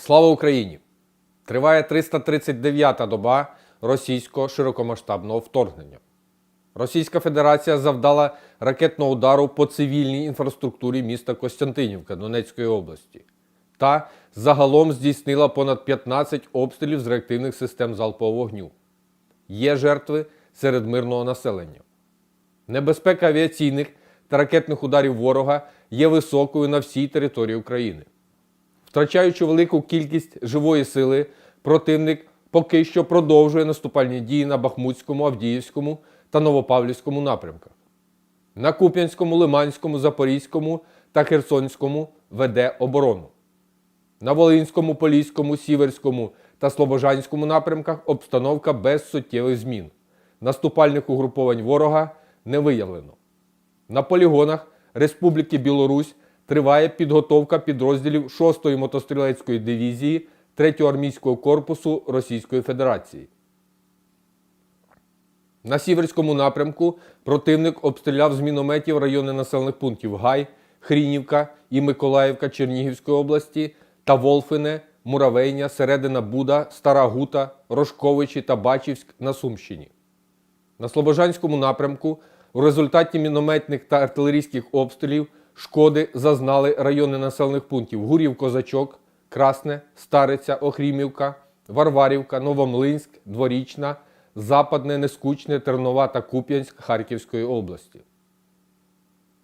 Слава Україні! Триває 339-та доба російського широкомасштабного вторгнення. Російська Федерація завдала ракетного удару по цивільній інфраструктурі міста Костянтинівка Донецької області та загалом здійснила понад 15 обстрілів з реактивних систем залпового вогню. Є жертви серед мирного населення. Небезпека авіаційних та ракетних ударів ворога є високою на всій території України. Втрачаючи велику кількість живої сили, противник поки що продовжує наступальні дії на Бахмутському, Авдіївському та Новопавлівському напрямках. На Куп'янському, Лиманському, Запорізькому та Херсонському веде оборону. На Волинському, Поліському, Сіверському та Слобожанському напрямках обстановка без суттєвих змін. Наступальних угруповань ворога не виявлено. На полігонах Республіки Білорусь триває підготовка підрозділів 6-ї мотострілецької дивізії 3-го армійського корпусу Російської Федерації. На Сіверському напрямку противник обстріляв з мінометів райони населених пунктів Гай, Хрінівка і Миколаївка Чернігівської області та Волфине, Муравейня, Середина Буда, Стара Гута, Рожковичі та Бачівськ на Сумщині. На Слобожанському напрямку у результаті мінометних та артилерійських обстрілів шкоди зазнали райони населених пунктів Гурів-Козачок, Красне, Стариця, Охрімівка, Варварівка, Новомлинськ, Дворічна, Западне, Нескучне, Тернова та Куп'янськ Харківської області.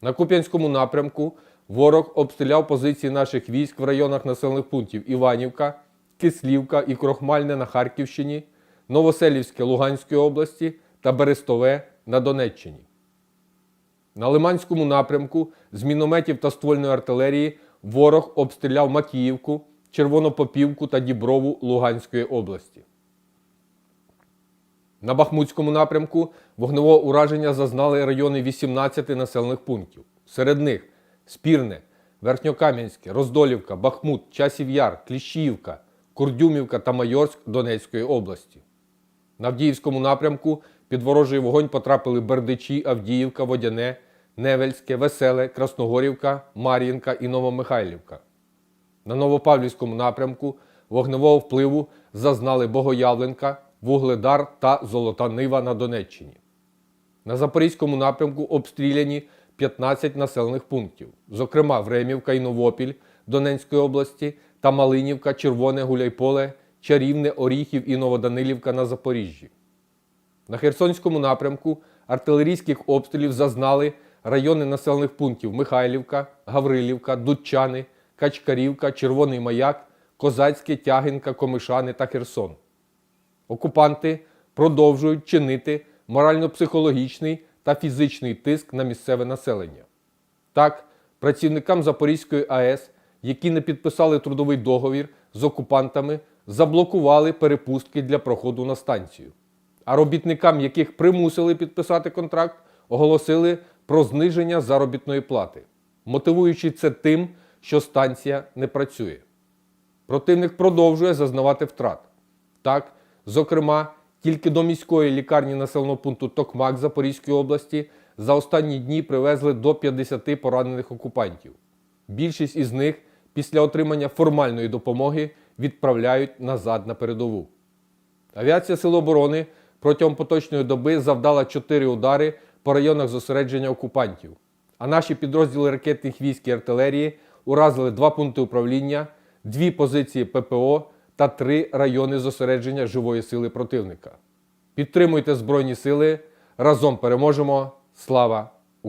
На Куп'янському напрямку ворог обстріляв позиції наших військ в районах населених пунктів Іванівка, Кислівка і Крохмальне на Харківщині, Новоселівське Луганської області та Берестове на Донеччині. На Лиманському напрямку з мінометів та ствольної артилерії ворог обстріляв Макіївку, Червонопопівку та Діброву Луганської області. На Бахмутському напрямку вогневого ураження зазнали райони 18 населених пунктів. Серед них Спірне, Верхньокам'янське, Роздолівка, Бахмут, Часів Яр, Кліщіївка, Курдюмівка та Майорськ Донецької області. На Авдіївському напрямку під ворожий вогонь потрапили Бердичі, Авдіївка, Водяне, Невельське, Веселе, Красногорівка, Мар'їнка і Новомихайлівка. На Новопавлівському напрямку вогневого впливу зазнали Богоявленка, Вугледар та Золота Нива на Донеччині. На Запорізькому напрямку обстріляні 15 населених пунктів, зокрема Времівка і Новопіль Донецької області та Малинівка, Червоне, Гуляйполе, Чарівне, Оріхів і Новоданилівка на Запоріжжі. На Херсонському напрямку артилерійських обстрілів зазнали райони населених пунктів Михайлівка, Гаврилівка, Дудчани, Качкарівка, Червоний Маяк, Козацьке, Тягинка, Комишани та Херсон. Окупанти продовжують чинити морально-психологічний та фізичний тиск на місцеве населення. Так, працівникам Запорізької АЕС, які не підписали трудовий договір з окупантами, заблокували перепустки для проходу на станцію. А робітникам, яких примусили підписати контракт, оголосили про зниження заробітної плати, мотивуючи це тим, що станція не працює. Противник продовжує зазнавати втрат. Так, зокрема, тільки до міської лікарні населеного пункту Токмак Запорізької області за останні дні привезли до 50 поранених окупантів. Більшість із них після отримання формальної допомоги відправляють назад на передову. Авіація Сил оборони протягом поточної доби завдала 4 удари по районах зосередження окупантів. А наші підрозділи ракетних військ і артилерії уразили два пункти управління, дві позиції ППО та три райони зосередження живої сили противника. Підтримуйте Збройні Сили. Разом переможемо. Слава